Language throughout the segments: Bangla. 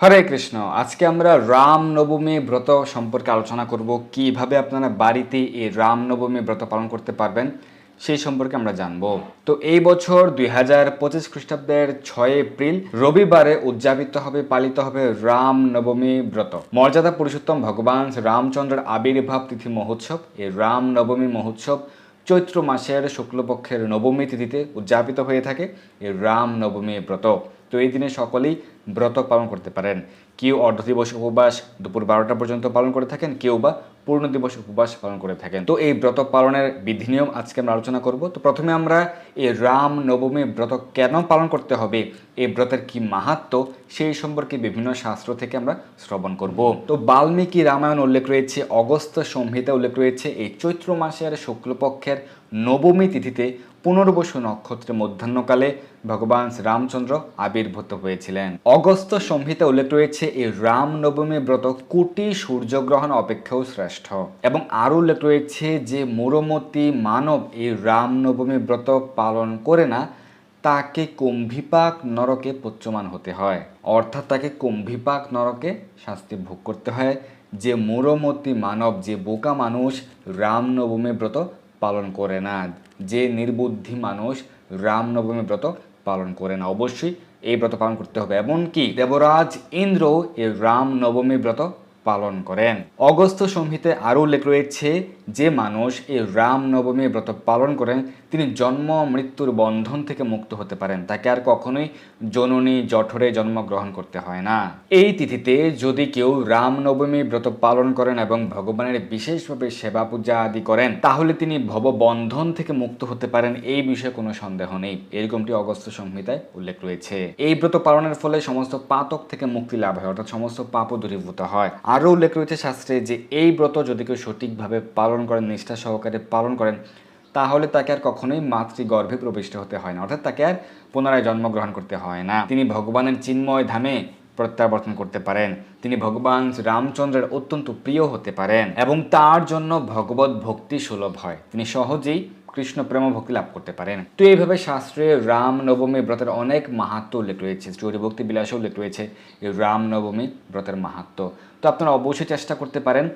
হরে কৃষ্ণ, আজকে আমরা রাম নবমী ব্রত সম্পর্কে আলোচনা করব, কীভাবে আপনারা বাড়িতে এই রাম নবমী ব্রত পালন করতে পারবেন সেই সম্পর্কে আমরা জানব। তো এই বছর দুই হাজার পঁচিশ খ্রিস্টাব্দের ছয় এপ্রিল, রবিবারে উদযাপিত হবে, পালিত হবে রাম নবমী ব্রত। মর্যাদা পুরুষোত্তম ভগবান রামচন্দ্রের আবির্ভাব তিথি মহোৎসব, এই রাম নবমী মহোৎসব চৈত্র মাসের শুক্লপক্ষের নবমী তিথিতে উদযাপিত হয়ে থাকে, এই রাম নবমী ব্রত। তো এই দিনে সকলেই ব্রত পালন করতে পারেন। কেউ অর্ধ দিবস উপবাস দুপুর বারোটা পর্যন্ত পালন করে থাকেন, কেউ বা পূর্ণ দিবস উপবাস পালন করে থাকেন। তো এই ব্রত পালনের বিধি নিয়ম আজকে আমরা আলোচনা করব। তো প্রথমে আমরা এই রাম নবমী ব্রত কেন পালন করতে হবে, এই ব্রতের কি মাহাত্ম, সেই সম্পর্কে বিভিন্ন শাস্ত্র থেকে আমরা শ্রবণ করব। তো বাল্মীকি রামায়ণ উল্লেখ রয়েছে অগস্ত সংহিতা উল্লেখ রয়েছে, এই চৈত্র মাসের শুক্লপক্ষের নবমী তিথিতে পুনর্বসু নক্ষত্রের মধ্যাহ্নকালে ভগবান রামচন্দ্র আবির্ভূত হয়েছিলেন। অগস্ত সংহিতা উল্লেখ রয়েছে এই রামনবমী ব্রত কোটি সূর্যগ্রহণ অপেক্ষাও শ্রেষ্ঠ। এবং আরও উল্লেখ রয়েছে যে মোরমতি মানব এই রামনবমী ব্রত পালন করে না, তাকে কুম্ভিপাক নরকে পচ্যমান হতে হয়। অর্থাৎ তাকে কুম্ভিপাক নরকে শাস্তি ভোগ করতে হয়। যে মোরমতি মানব, যে বোকা মানুষ রামনবমী ব্রত পালন করে না। যে নির্বুদ্ধি মানুষ রামনবমী ব্রত পালন করে না, অবশ্যই এই ব্রত পালন করতে হবে। এমনকি দেবরাজ ইন্দ্র এই রামনবমী ব্রত পালন করেন। অগস্ত সংহিতে আরও উল্লেখ রয়েছে যে মানুষ এই রাম নবমী ব্রত পালন করেন, তিনি জন্ম মৃত্যুর বন্ধন থেকে মুক্ত হতে পারেন। তাকে আর কখনোই জননী জঠরে জন্মগ্রহণ করতে হয় না। এই তিথিতে যদি কেউ রাম নবমী ব্রত পালন করেন এবং ভগবানের বিশেষভাবে সেবা পূজা আদি করেন, তাহলে তিনি ভববন্ধন থেকে মুক্ত হতে পারেন এই বিষয়ে কোনো সন্দেহ নেই। এরকমটি অগস্ত সংহিতায় উল্লেখ রয়েছে। এই ব্রত পালনের ফলে সমস্ত পাতক থেকে মুক্তি লাভ হয়, অর্থাৎ সমস্ত পাপও দূরীভূত হয়। আরও উল্লেখ রয়েছে শাস্ত্রে যে এই ব্রত যদি কেউ সঠিকভাবে পালন করেন, নিষ্ঠা সহকারে পালন করেন, তাহলে তাকে আর কখনোই মাতৃগর্ভে প্রবিষ্ট হতে হয় না। অর্থাৎ তাকে আর পুনরায় জন্মগ্রহণ করতে হয় না। তিনি ভগবানের চিন্ময় ধামে প্রত্যাবর্তন করতে পারেন। তিনি ভগবান রামচন্দ্রের অত্যন্ত প্রিয় হতে পারেন এবং তার জন্য ভগবত ভক্তি সুলভ হয়। তিনি সহজেই কৃষ্ণ প্রেম ভক্তি লাভ করতে পারেন। তো এইভাবে শাস্ত্রে রাম নবমী ব্রতের অনেক মাহাত্ম উল্লেখ রয়েছে চৌরী ভক্তি বিলাসে উল্লেখ রয়েছে, এই রাম নবমী ব্রতের মাহাত্ম। তো আপনারা অবশ্যই চেষ্টা করতে পারেন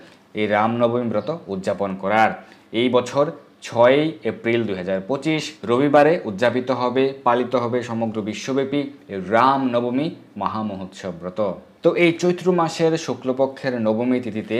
এই রাম নবমী ব্রত উদযাপন করার। এই বছর ছয়ই এপ্রিল দুই হাজার পঁচিশ, রবিবারে উদযাপিত হবে, পালিত হবে সমগ্র বিশ্বব্যাপী রাম নবমী মহামহোৎসব ব্রত। তো এই চৈত্র মাসের শুক্লপক্ষের নবমী তিথিতে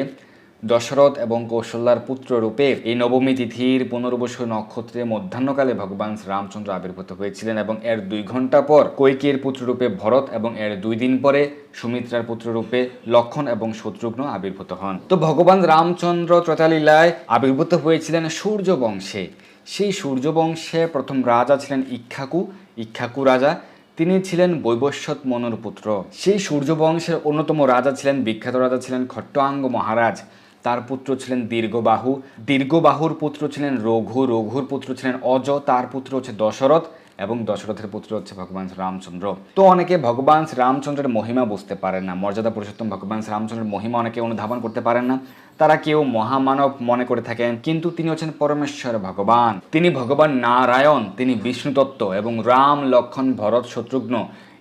দশরথ এবং কৌশল্যার পুত্র রূপে এই নবমী তিথির পুনর্বসু নক্ষত্রে মধ্যাহ্নকালে ভগবান রামচন্দ্র আবির্ভূত হয়েছিলেন এবং এর দুই ঘণ্টা পর কৈকের পুত্ররূপে ভরত এবং এর দুই দিন পরে সুমিত্রার পুত্ররূপে লক্ষণ এবং শত্রুঘ্ন আবির্ভূত হন। তো ভগবান রামচন্দ্র ত্রতালীলায় আবির্ভূত হয়েছিলেন সূর্য বংশে সেই সূর্য বংশে প্রথম রাজা ছিলেন ইক্ষাকু ইক্ষাকু রাজা। তিনি ছিলেন বৈবস্বত মনুর পুত্র। সেই সূর্য বংশের অন্যতম রাজা ছিলেন বিখ্যাত রাজা ছিলেন খট্টাঙ্গ মহারাজ। তার পুত্র ছিলেন দীর্ঘবাহু। দীর্ঘবাহুর পুত্র ছিলেন রঘু, রঘুর পুত্র ছিলেন অজ, তার পুত্র হচ্ছে দশরথ এবং দশরথের পুত্র হচ্ছে ভগবান রামচন্দ্র। তো অনেকে ভগবান রামচন্দ্রের মহিমা বুঝতে পারেন না, মর্যাদা পুরুষোত্তম ভগবান রামচন্দ্রের মহিমা অনেকে অনুধাবন করতে পারেন না। তারা কেউ মহামানব মনে করে থাকেন, কিন্তু তিনি হচ্ছেন পরমেশ্বর ভগবান। তিনি ভগবান নারায়ণ, তিনি বিষ্ণু তত্ত্ব এবং রাম লক্ষণ ভরত শত্রুঘ্ন।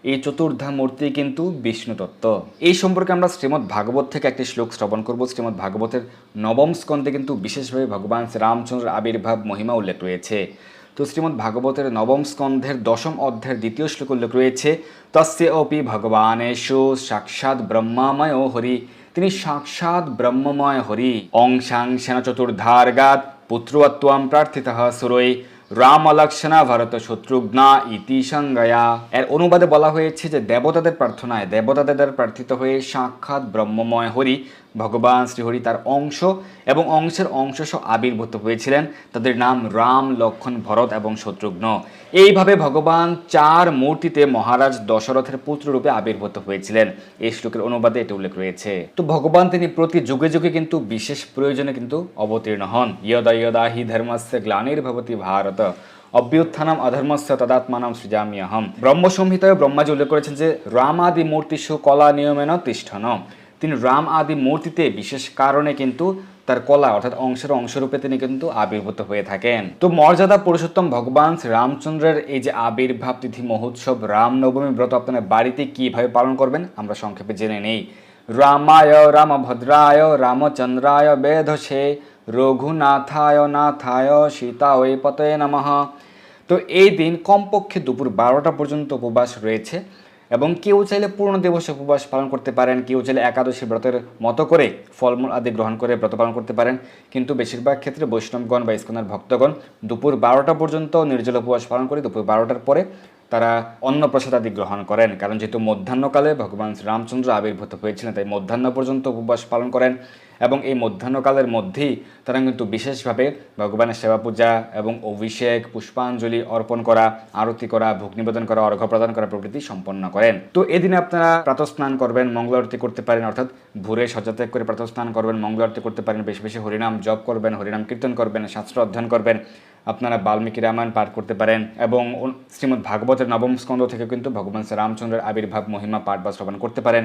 এই চতুর্ধা মূর্তি কিন্তু বিষ্ণু তত্ত্ব এই সম্পর্কে আমরা শ্রীমৎ ভাগবত থেকে একটি শ্লোক শ্রবণ করব। শ্রীমৎ ভাগবতের নবম স্কন্ধে কিন্তু বিশেষভাবে ভগবান শ্রীরামচন্দ্রের আবির্ভাব মহিমা উল্লেখ রয়েছে। তো শ্রীমৎ ভাগবতের নবম স্কন্ধের দশম অধ্যায়ের দ্বিতীয় শ্লোক উল্লেখ রয়েছে, তস্য অপি ভগবানেশু সাক্ষাৎ ব্রহ্মাময় হরি। তিনি সাক্ষাৎ ব্রহ্মময় হরি। অংশাং সেন চতুর্ধার্গাত পুত্রত্বম প্রার্থিত সুরৈ। রামলক্ষণা ভরত শত্রুঘ্না ইতি এর অনুবাদে বলা হয়েছে যে দেবতাদের প্রার্থনায় দেবতাদের প্রার্থিত হয়ে সাক্ষাৎ ব্রহ্মময় হরি ভগবান শ্রীহরি তার অংশ এবং অংশের অংশস আবির্ভূত হয়েছিলেন। তাদের নাম রাম, লক্ষণ, ভরত এবং শত্রুঘ্ন। এইভাবে ভগবান চার মূর্তিতে মহারাজ দশরথের পুত্ররূপে আবির্ভূত হয়েছিলেন। এই শ্লোকের অনুবাদে এটি উল্লেখ রয়েছে। তো ভগবান তিনি প্রতি যুগে যুগে কিন্তু বিশেষ প্রয়োজনে কিন্তু অবতীর্ণ হন। ইয়দা ইয়দা হি ধর্মস্য গ্লানির্ভবতি ভারত। অভ্যুত্থানাম অধর্মস্য তদাত্মানাম সৃজামি অহম ব্রহ্ম সংহিতায় ব্রহ্মাজি উল্লেখ করেছেন যে রামাদি মূর্তিষু কলা নিয়মেন তিষ্ঠন। তিনি রাম আদি মূর্তিতে বিশেষ কারণে কিন্তু তার কলা অর্থাৎ অংশের অংশরূপে তিনি কিন্তু আবির্ভূত হয়ে থাকেন। তো মর্যাদা পুরুষোত্তম ভগবান রামচন্দ্রের এই যে আবির্ভাব তিথি মহোৎসব, রামনবমী ব্রত আপনার বাড়িতে কীভাবে পালন করবেন, আমরা সংক্ষেপে জেনে নেই। রামায় রামভদ্রায় রামচন্দ্রায় বেধসে, রঘুনাথায় নাথায় সীতা ওই পতয়ে নমঃ। তো এই দিন কমপক্ষে দুপুর বারোটা পর্যন্ত উপবাস রয়েছে। এবং কেউ চাইলে পূর্ণ দিবস উপবাস পালন করতে পারেন, কেউ চাইলে একাদশী ব্রতের মতো করে ফলমূল আদি গ্রহণ করে ব্রত পালন করতে পারেন। কিন্তু বেশিরভাগ ক্ষেত্রে বৈষ্ণবগণ বা ইস্কনের ভক্তগণ দুপুর বারোটা পর্যন্ত নির্জল উপবাস পালন করে দুপুর বারোটার পরে তারা অন্ন প্রসাদ আদি গ্রহণ করেন। কারণ যেহেতু মধ্যাহ্নকালে ভগবান শ্রীরামচন্দ্র আবির্ভূত হয়েছিলেন, তাই মধ্যাহ্ন পর্যন্ত উপবাস পালন করেন। এবং এই মধ্যাহ্নকালের মধ্যেই তারা কিন্তু বিশেষভাবে ভগবানের সেবা পূজা এবং অভিষেক, পুষ্পাঞ্জলি অর্পণ করা, আরতি করা, ভোগ নিবেদন করা, অর্ঘ্য প্রদান করা প্রভৃতি সম্পন্ন করেন। তো এদিনে আপনারা প্রাতঃস্নান করবেন মঙ্গল আরতি করতে পারেন, অর্থাৎ ভোরে সজাত্যাগ করে প্রাতঃস্নান করবেন মঙ্গল আরতি করতে পারেন, বেশি বেশি হরিনাম জপ করবেন, হরিনাম কীর্তন করবেন, শাস্ত্র অধ্যয়ন করবেন, আপনারা বাল্মীকি রামায়ণ পাঠ করতে পারেন এবং শ্রীমদ্ ভাগবতের নবম স্কন্ধ থেকে কিন্তু ভগবান শ্রীরামচন্দ্রের আবির্ভাব মহিমা পাঠ বা শ্রবণ করতে পারেন।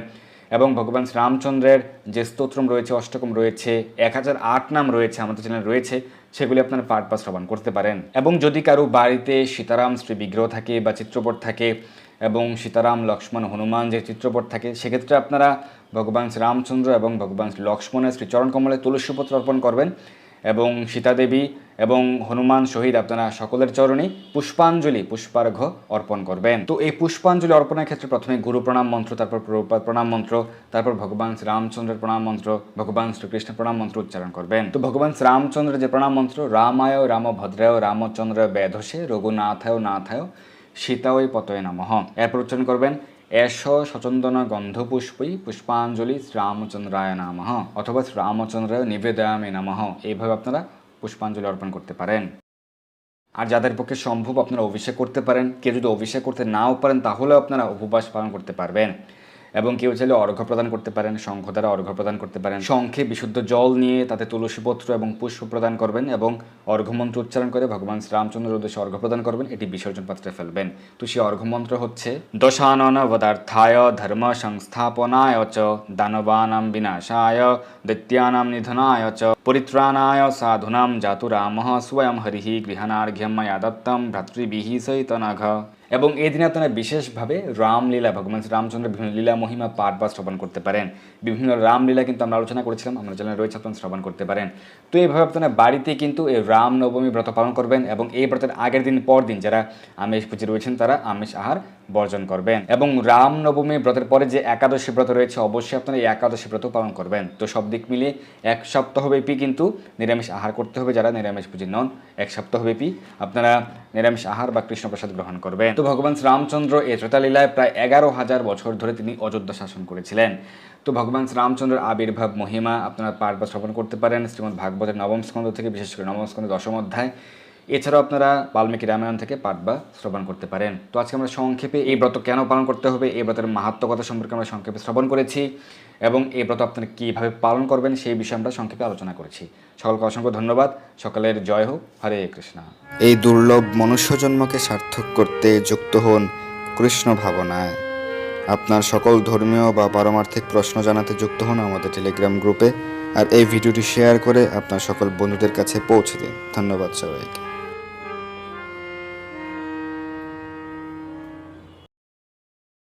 এবং ভগবান শ্রীরামচন্দ্রের যে স্তোত্রম রয়েছে, অষ্টকম রয়েছে, এক হাজার আট নাম রয়েছে, আমাদের চ্যানেল রয়েছে, সেগুলি আপনারা পাঠ বা শ্রবণ করতে পারেন। এবং যদি কারও বাড়িতে সীতারাম শ্রী বিগ্রহ থাকে বা চিত্রপট থাকে এবং সীতারাম, লক্ষ্মণ, হনুমান যে চিত্রপট থাকে, সেক্ষেত্রে আপনারা ভগবান শ্রীরামচন্দ্র এবং ভগবান শ্রী লক্ষ্মণের শ্রীচরণ কমলে তুলসীপত্র অর্পণ করবেন। এবং সীতাদেবী এবং হনুমান শহীদ আপনারা সকলের চরণে পুষ্পাঞ্জলি পুষ্পার্ঘ অর্পণ করবেন। তো এই পুষ্পাঞ্জলি অর্পণের ক্ষেত্রে প্রথমে গুরু প্রণাম মন্ত্র, তারপর প্রভুপাদ প্রণাম মন্ত্র, তারপর ভগবান শ্রীরামচন্দ্রের প্রণাম মন্ত্র, ভগবান শ্রীকৃষ্ণের প্রণাম মন্ত্র উচ্চারণ করবেন। তো ভগবান শ্রীরামচন্দ্রের যে প্রণাম মন্ত্র, রামায় রামভদ্রায় রামচন্দ্র বেধসে, রঘুনাথায় নাথায় সীতাওই পতয় নমঃ। এরপর উচ্চারণ করবেন এস সচন্দন গন্ধপুষ্পী পুষ্পাঞ্জলি শ্রীরামচন্দ্রায় নাম অথবা শ্রীরামচন্দ্রায় নিবেদয়ামে নাম। এইভাবে আপনারা পুষ্পাঞ্জলি অর্পণ করতে পারেন। আর যাদের পক্ষে সম্ভব আপনারা অভিষেক করতে পারেন। কেউ যদি অভিষেক করতে নাও পারেন, তাহলেও আপনারা উপবাস পালন করতে পারবেন। এবং কেউ চাইলে অর্ঘ্য প্রদান করতে পারেন, শঙ্খ দ্বারা অর্ঘ্য প্রদান করতে পারেন। শঙ্খে বিশুদ্ধ জল নিয়ে তাতে তুলসীপত্র এবং পুষ্প প্রদান করবেন এবং অর্ঘ্যমন্ত্র উচ্চারণ করে ভগবান শ্রীরামচন্দ্রের উদ্দেশ্যে অর্ঘ্য প্রদান করবেন, এটি বিসর্জন পাত্রে ফেলবেন। তো সেই অর্ঘ্যমন্ত্র হচ্ছে দশানন বদার্থায় ধর্ম সংস্থাপনায় চ, দানবানাম বিনাশায়, দৈত্যানাম নিধনায় চ, পরিত্রাণায় সাধুনাম জাতু রাম স্বয়ং হরিঃ গৃহানার্ঘ্যম ময়া দত্তম ভ্রাতৃবিহি সহিত নঘ এবং এই দিনে আপনারা বিশেষভাবে রামলীলা, ভগবান রামচন্দ্রের বিভিন্ন লীলা, মহিমা, পাঠ বা শ্রবণ করতে পারেন। বিভিন্ন রামলীলা কিন্তু আমরা আলোচনা করেছিলাম, আমরা চ্যানেলে রয়েছে আপনারা শ্রবণ করতে পারেন। তো এইভাবে আপনারা বাড়িতে কিন্তু এই রাম নবমী ব্রত পালন করবেন এবং এই ব্রতের আগের দিন পর দিন যারা আমিষ পুজো রয়েছেন, তারা আমিষ আহার বর্জন করবেন। এবং রাম নবমী ব্রতের পরে যে একাদশী ব্রত রয়েছে, অবশ্যই আপনারা এই একাদশী ব্রত পালন করবেন। তো সব দিক মিলিয়ে এক সপ্তাহব্যাপী কিন্তু নিরামিষ আহার করতে হবে যারা নিরামিষ পুজো নন, এক সপ্তাহব্যাপী আপনারা নিরামিষ আহার বা কৃষ্ণপ্রসাদ গ্রহণ করবেন। তো ভগবান শ্রীরামচন্দ্র এই ত্রেতালীলায় প্রায় এগারো হাজার বছর ধরে তিনি অযোধ্যা শাসন করেছিলেন। তো ভগবান শ্রীরামচন্দ্রের আবির্ভাব মহিমা আপনারা পাঠ বা শ্রবণ করতে পারেন, শ্রীমদ ভাগবতের নবম স্কন্ধ থেকে, বিশেষ করে নবম স্কন্ধ দশম অধ্যায়। এছাড়াও আপনারা বাল্মীকি রামায়ণ থেকে পাঠ বা শ্রবণ করতে পারেন। তো আজকে আমরা সংক্ষেপে এই ব্রত কেন পালন করতে হবে, এই ব্রতের মাহাত্মকতা সম্পর্কে আমরা সংক্ষেপে শ্রবণ করেছি এবং এই ব্রত আপনারা কীভাবে পালন করবেন সেই বিষয়ে আমরা সংক্ষেপে আলোচনা করেছি। সকলকে অসংখ্য ধন্যবাদ। সকলের জয় হোক। হরে কৃষ্ণ। এই দুর্লভ মনুষ্যজন্মকে সার্থক করতে যুক্ত হন কৃষ্ণ ভাবনায়। আপনার সকল ধর্মীয় বা পারমার্থিক প্রশ্ন জানাতে যুক্ত হন আমাদের টেলিগ্রাম গ্রুপে। আর এই ভিডিওটি শেয়ার করে আপনার সকল বন্ধুদের কাছে পৌঁছে দিন। ধন্যবাদ সবাইকে।